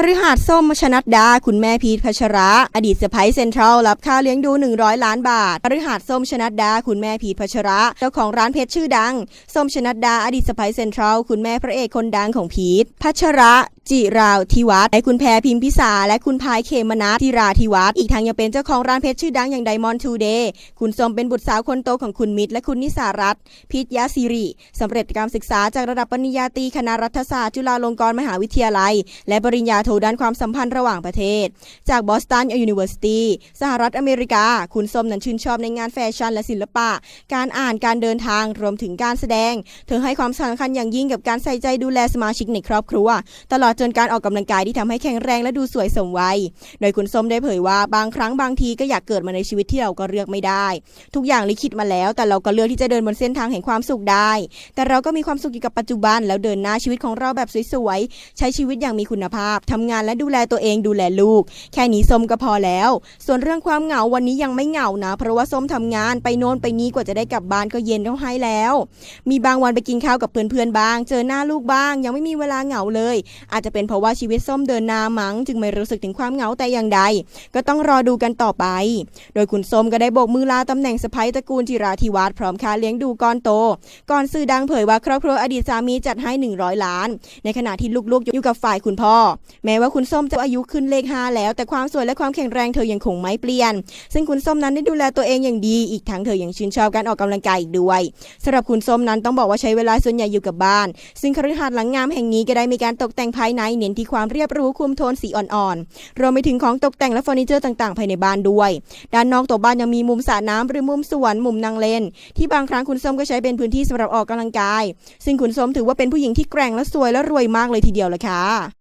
คฤหาสน์ส้มชนัดดา คุณแม่พีทพัชระ อดีตสะพ้ยเซ็นทรัลรับค่าเลี้ยงดู 100 ล้านบาทคฤหาสน์ส้มชนัดดา คุณแม่พีทพัชระ เจ้าของร้านเพชรชื่อดัง ส้มชนัดดา อดีตสะพ้ยเซ็นทรัล คุณแม่พระเอกคนดังของพีทพัชระ จิราวทิวัฒน์และคุณแพรพิมพิสา และคุณพายเคมนัทธิราธิวัฒน์อีกทั้งยังเป็นเจ้าของร้านเพชรชื่อดังอย่างไดมอนด์ทูเดย์คุณสมเป็นบุตรสาวคนโตของคุณมิตร และคุณนิสารัตน์พิทยาสิริสำเร็จการศึกษาจากระดับปริญญาตรีคณะรัฐศาสตร์จุฬาลงกรณ์มหาวิทยาลัย และปริญญาโทด้านความสัมพันธ์ระหว่างประเทศ จากบอสตันยูนิเวอร์ซิตี้สหรัฐอเมริกา คุณสมนั้นชื่นชอบในงานแฟชั่นและศิลปะ การอ่านการเดินทางรวมถึงการแสดง เธอให้ความสำคัญอย่างยิ่งกับการใส่ใจดูแลสมาชิกในครอบครัว ตลอดจนการออกกำลังกายที่ทำให้แข็งแรงและดูสวยสมวัย โดยคุณส้มได้เผยว่าบางครั้งบางทีก็อยากเกิดมาในชีวิตที่เราก็เลือกไม่ได้ ทุกอย่างลิขิตมาแล้ว แต่เราก็เลือกที่จะเดินบนเส้นทางแห่งความสุขได้ แต่เราก็มีความสุขอยู่กับปัจจุบัน แล้วเดินหน้าชีวิตของเราแบบสวยๆใช้ชีวิตอย่างมีคุณภาพทำงานและดูแลตัวเองดูแลลูก แค่นี้ส้มก็พอแล้ว ส่วนเรื่องความเหงาวันนี้ยังไม่เหงานะ เพราะว่าส้มทำงานไปโน่นไปนี้กว่าจะได้กลับบ้านก็เย็นเท่าให้แล้ว มีบางวันไปกินข้าวกับเพื่อนๆบ้าง เจอหน้าลูกบ้าง ยังไม่มีเวลาเหงาเลย อาจจะเป็นเพราะว่าชีวิตส้มเดินน้ามั้งจึงไม่รู้สึกถึงความเหงาแต่อย่างใด ก็ต้องรอดูกันต่อไป โดยคุณส้มก็ได้โบกมือลาตำแหน่งสะพ้ยตระกูลจิราธิวัฒน์พร้อมค่าเลี้ยงดูก้อนโต ก่อนสื่อดังเผยว่าครอบครัวอดีตสามีจัดให้ 100 ล้าน ในขณะที่ลูกๆอยู่กับฝ่ายคุณพ่อ แม้ว่าคุณส้มจะอายุขึ้นเลข5แล้ว แต่ความสวยและความแข็งแรงเธอยังคงไม่เปลี่ยน ซึ่งคุณส้มนั้นได้ดูแลตัวเองอย่างดี อีกทั้งเธอยังชื่นชอบการออกกำลังกายอีกด้วยสำหรับคุณส้มนั้นต้องบอกว่าใช้เวลาส่วนใหญ่อยู่กับบ้าน ซึ่งคฤหาสน์หลังงามแห่งนี้ก็ได้มีการตกแต่งภายในเน้นที่ความเรียบรูคุมโทนสีอ่อนๆ รวมไปถึงของตกแต่งและเฟอร์นิเจอร์ต่างๆ ภายในบ้านด้วย ด้านนอกตัวบ้านยังมีมุมสระน้ำหรือมุมสวนมุมนั่งเล่นที่บางครั้งคุณส้มก็ใช้เป็นพื้นที่สำหรับออกกำลังกาย ซึ่งคุณส้มถือว่าเป็นผู้หญิงที่แกร่งและสวยและรวยมากเลยทีเดียวละค่ะ